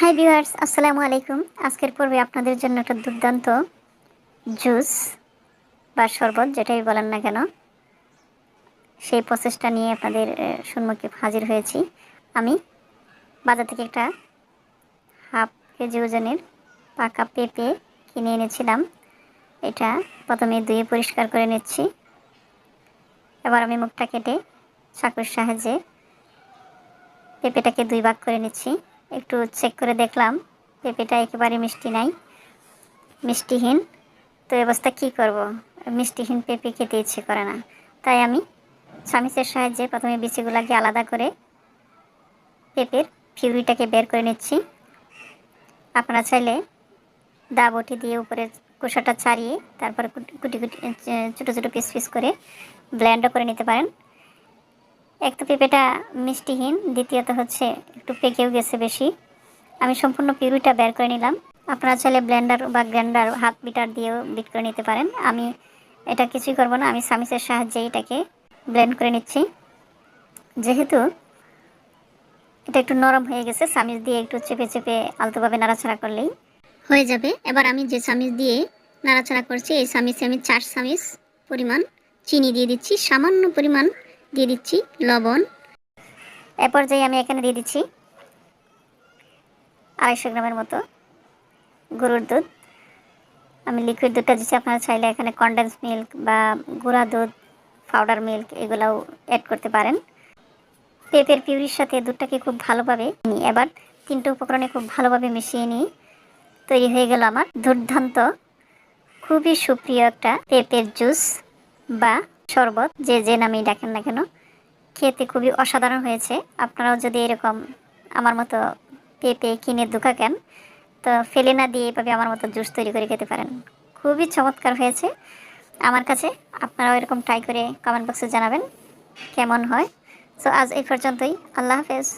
Hi viewers আসসালামু আলাইকুম আজকের পর্বে আপনাদের জন্য একটা দুর্দান্ত জুস বা শরবত, যেটাই বলেন না কেন, সেই প্রসেসটা নিয়ে আপনাদের সম্মুখে হাজির হয়েছি আমি। বাজার থেকে একটা হাফ কেজি ওজনের পাকা পেঁপে কিনে এনেছিলাম। এটা প্রথমে ধুয়ে পরিষ্কার করে নিচ্ছি। এবার আমি মুখটা কেটে চাকুর সাহায্যে পেঁপেটাকে দুই ভাগ করে নিচ্ছি। একটু চেক করে দেখলাম পেঁপেটা একেবারে মিষ্টি নাই, মিষ্টিহীন। তো অবস্থা কী করব? মিষ্টিহীন পেঁপে খেতে ইচ্ছে করে না। তাই আমি চামিচের সাহায্যে প্রথমে বিচিগুলাকে আলাদা করে পেঁপের ফিউরিটাকে বের করে নিচ্ছি। আপনারা চাইলে দা বটি দিয়ে উপরে কুসাটা ছাড়িয়ে তারপরে কুটি কুটি ছোটো ছোটো পিস পিস করে ব্ল্যান্ডও করে নিতে পারেন। এক তো পেঁপেটা মিষ্টিহীন, দ্বিতীয়ত হচ্ছে একটু পেকেও গেছে বেশি। আমি সম্পূর্ণ পিউরিটা বের করে নিলাম। আপনারা চাইলে ব্লেন্ডার বা গ্রাইন্ডার, হাত বিটার দিয়েও বিট করে নিতে পারেন। আমি এটা কিছুই করব না, আমি সামিসের সাহায্যে এটাকে ব্লেন্ড করে নিচ্ছি। যেহেতু এটা একটু নরম হয়ে গেছে সামিজ দিয়ে একটু চেপে চেপে আলতোভাবে নাড়াচাড়া করলেই হয়ে যাবে। এবার আমি যে সামিজ দিয়ে নাড়াচাড়া করছি, এই সামিজে আমি চার সামিজ পরিমাণ চিনি দিয়ে দিচ্ছি। সামান্য পরিমাণ দিয়ে দিচ্ছি লবণ। এ পর্যায়ে আমি এখানে দিয়ে দিচ্ছি আড়াইশো গ্রামের মতো গরুর দুধ। আমি লিকুইড দুধটা দিচ্ছি, আপনারা চাইলে এখানে কন্ডেন্স মিল্ক বা গুঁড়া দুধ পাউডার মিল্ক এগুলোও অ্যাড করতে পারেন। পেঁপের পিউরির সাথে দুধটাকে খুব ভালোভাবে নিই এবার তিনটে উপকরণে খুব ভালোভাবে মিশিয়ে নিই তৈরি হয়ে গেল আমার দুর্দান্ত, খুবই সুপ্রিয় একটা পেঁপের জুস বা শরবত, যে যে নামেই ডাকেন না কেন, খেতে খুবই অসাধারণ হয়েছে। আপনারাও যদি এরকম আমার মতো পেঁপে কিনে দুকাকেন তো ফেলে না দিয়ে এভাবে আমার মতো জুস তৈরি করে খেতে পারেন। খুবই চমৎকার হয়েছে। আমার কাছে আপনারাও এরকম ট্রাই করে কমেন্ট বক্সে জানাবেন কেমন হয়। সো আজ এই পর্যন্তই। আল্লাহ হাফেজ।